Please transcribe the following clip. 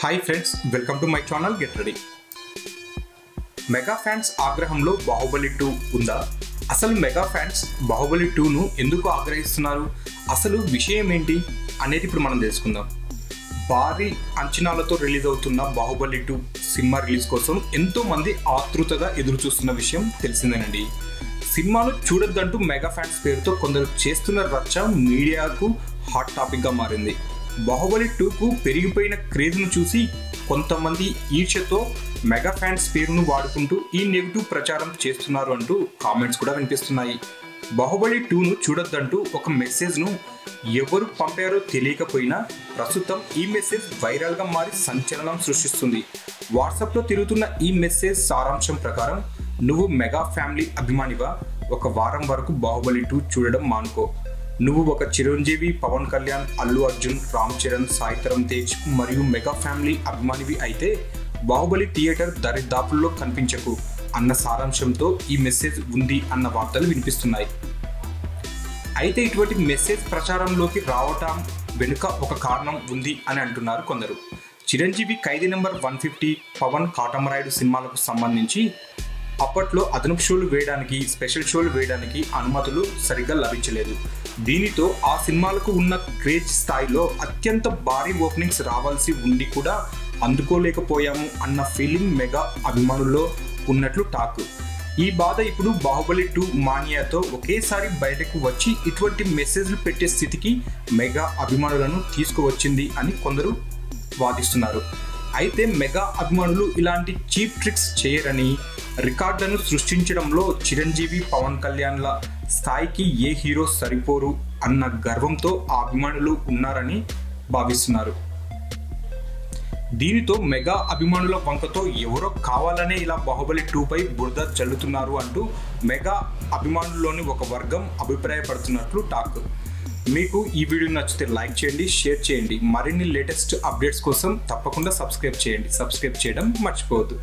Hi friends welcome to my channel get ready mega fans ఆగ్రహంలో Baahubali two ఉందా? అసలు mega fans Baahubali టూను ఎందుకు ఆగ్రహిస్తున్నారు? అసలు విషయం ఏంటి అనేది ఇప్పుడు మనం తెలుసుకుందాం. భారీ అంచనాలతో రిలీజ్ అవుతున్న బాహుబలి టూ సినిమా రిలీజ్ కోసం ఎంతోమంది ఆతృతగా ఎదురు చూస్తున్న విషయం తెలిసిందేనండి. సినిమాను చూడొద్దంటూ మెగా ఫ్యాన్స్ పేరుతో కొందరు చేస్తున్న రచ్చ మీడియాకు హాట్ టాపిక్గా మారింది. బాహుబలి టూకు పెరిగిపోయిన క్రేజ్ను చూసి కొంతమంది ఈర్ష్యతో మెగా ఫ్యాన్స్ పేరును వాడుకుంటూ ఈ నెగిటివ్ ప్రచారం చేస్తున్నారు అంటూ కామెంట్స్ కూడా వినిపిస్తున్నాయి. బాహుబలి టూను చూడొద్దంటూ ఒక మెసేజ్ను ఎవరు పంపారో తెలియకపోయినా ప్రస్తుతం ఈ మెసేజ్ వైరల్గా మారి సంచలనం సృష్టిస్తుంది. వాట్సాప్లో తిరుగుతున్న ఈ మెసేజ్ సారాంశం ప్రకారం నువ్వు మెగా ఫ్యామిలీ అభిమానివా? ఒక వారం వరకు బాహుబలి టూ చూడడం మానుకో. నువ్వు ఒక చిరంజీవి పవన్ కళ్యాణ్ అల్లు అర్జున్ రామ్ చరణ్ సాయితరం తేజ్ మరియు మెగా ఫ్యామిలీ అభిమానివి అయితే బాహుబలి థియేటర్ దరిదాపుల్లో కనిపించకు అన్న సారాంశంతో ఈ మెసేజ్ ఉంది అన్న వార్తలు వినిపిస్తున్నాయి. అయితే ఇటువంటి మెసేజ్ ప్రచారంలోకి రావటం వెనుక ఒక కారణం ఉంది అని అంటున్నారు కొందరు. Chiranjeevi Khaidi number one fifty Pawan Katamarayudu సినిమాలకు సంబంధించి అప్పట్లో అదనపు షోలు వేయడానికి స్పెషల్ షోలు వేయడానికి అనుమతులు సరిగ్గా లభించలేదు. దీనితో ఆ సినిమాలకు ఉన్న క్రేజ్ స్థాయిలో అత్యంత భారీ ఓపెనింగ్స్ రావాల్సి ఉండి కూడా అందుకోలేకపోయాము అన్న ఫీలింగ్ మెగా అభిమానుల్లో ఉన్నట్లు టాక్. ఈ బాధ ఇప్పుడు బాహుబలి టూ మానియాతో ఒకేసారి బయటకు వచ్చి ఇటువంటి మెసేజ్లు పెట్టే స్థితికి మెగా అభిమానులను తీసుకువచ్చింది అని కొందరు వాదిస్తున్నారు. అయితే మెగా అభిమానులు ఇలాంటి చీప్ ట్రిక్స్ చేయరని రికార్డులను సృష్టించడంలో చిరంజీవి పవన్ కళ్యాణ్ల స్థాయికి ఏ హీరో సరిపోరు అన్న గర్వంతో ఆ అభిమానులు ఉన్నారని భావిస్తున్నారు. దీనితో మెగా అభిమానుల వంకతో ఎవరో కావాలనే ఇలా బాహుబలి టూపై బురద చల్లుతున్నారు అంటూ మెగా అభిమానుల్లోని ఒక వర్గం అభిప్రాయపడుతున్నట్లు టాక్. మీకు ఈ వీడియో నచ్చితే లైక్ చేయండి షేర్ చేయండి. మరిన్ని లేటెస్ట్ అప్డేట్స్ కోసం తప్పకుండా సబ్స్క్రైబ్ చేయండి. సబ్స్క్రైబ్ చేయడం మర్చిపోవద్దు.